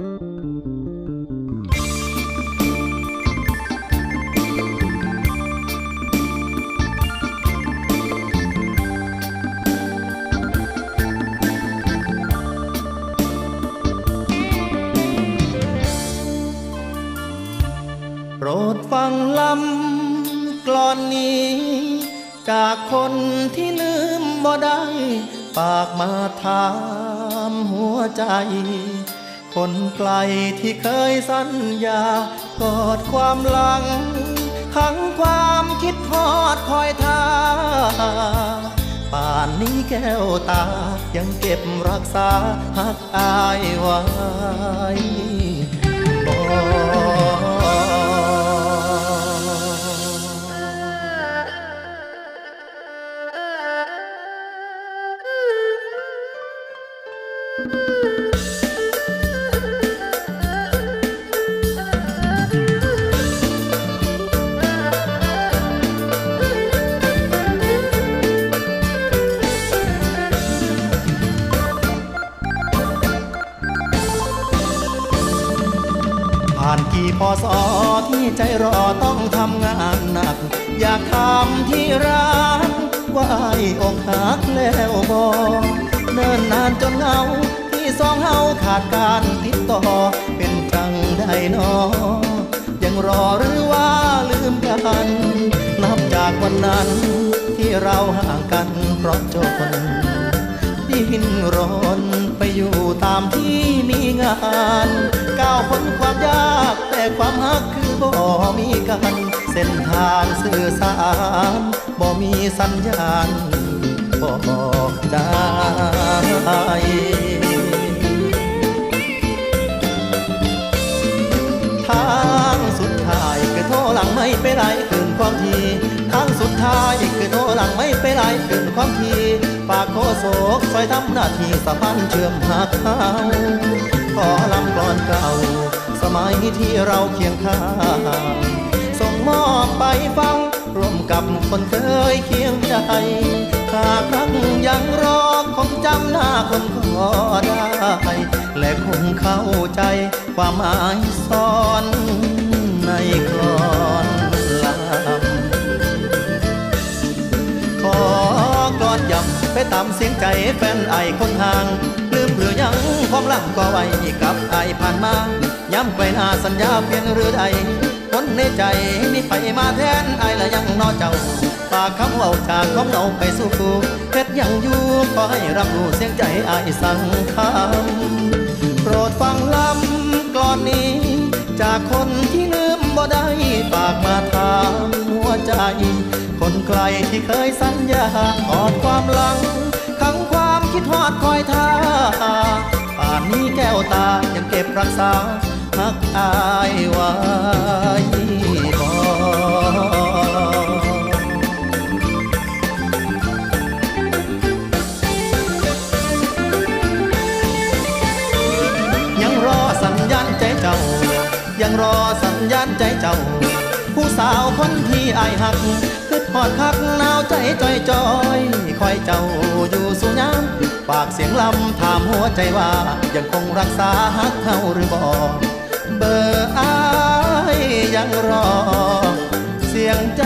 โปรดฟังลำกลอนนี้ จากคนที่ลืมบ่ได้ ปากมาถามหัวใจ คนไกลที่เคยสัญญากอดความหลังขังความคิดทอดคอยท่าป่านนี้แก้วตายังเก็บรักษาหักอายไว้ พศที่ใจรอต้องทำงานหนัก อยากทำที่รักว่าไอ้อกหักแล้วบอเนิ่นนานจนเหงา ที่สองเฮาขาดการติดต่อ เป็นจังได้นอยังรอหรือว่าลืมกัน นับจากวันนั้นที่เราห่างกันเพราะจน ดิ้นรนไปอยู่ตามที่มีงานก้าวพ้นความยากแต่ความฮักคือบ่มีกันเส้นทางสื่อสารบ่มีสัญญาณบอกได้ทางสุดท้ายคือโทรหลังไม่ไปไรคืนความที ลังไม่ไปไรคืนความทีฝากโคโศกคอยทำหน้าที่สะพานเชื่อมหาเขาขอลำกลอนเก่า สมัยที่เราเคียงข้างส่งมอบไปฟัง ร่วมกับคนเคยเคียงใจหากรักยังรอคงจำหน้าคนขอได้ และคงเข้าใจความหมายซ่อนในกลอ ตามเสียงใจแฟนไอคนห่าง ลืมหรือยังความลังก็ไว้กับไอผ่านมาย้ำไปหน้าสัญญาเปลี่ยนหรือใดคนในใจนี่ไปมาแทนไอและยังนอเจ้าฝากคำเว่าจากความเหงาไปสู่กูเพชรยังอยู่ขอให้รับรู้เสียงใจไอสั่งคำโปรดฟังลำกลอนนี้ จากคนที่ลืมบ่ได้ฝากมาถามหัวใจ กลที่เคยสัญญากอดความหลังขังความคิดทอดคอยท่าป่านนี้แก้วตายังเก็บรักษาหักอายไว้บยังรอสัญญาณใจเจ้า ยังรอสัญญาณใจเจ้า ผู้สาวคนที่อายหัก คือทอดคักหนาวใจจอยจอยคอยเจ้าอยู่สุยามปากเสียงลำถามหัวใจว่ายังคงรักษาฮักเขาหรือบ่เบอร์อายยังรอ เสียงใจ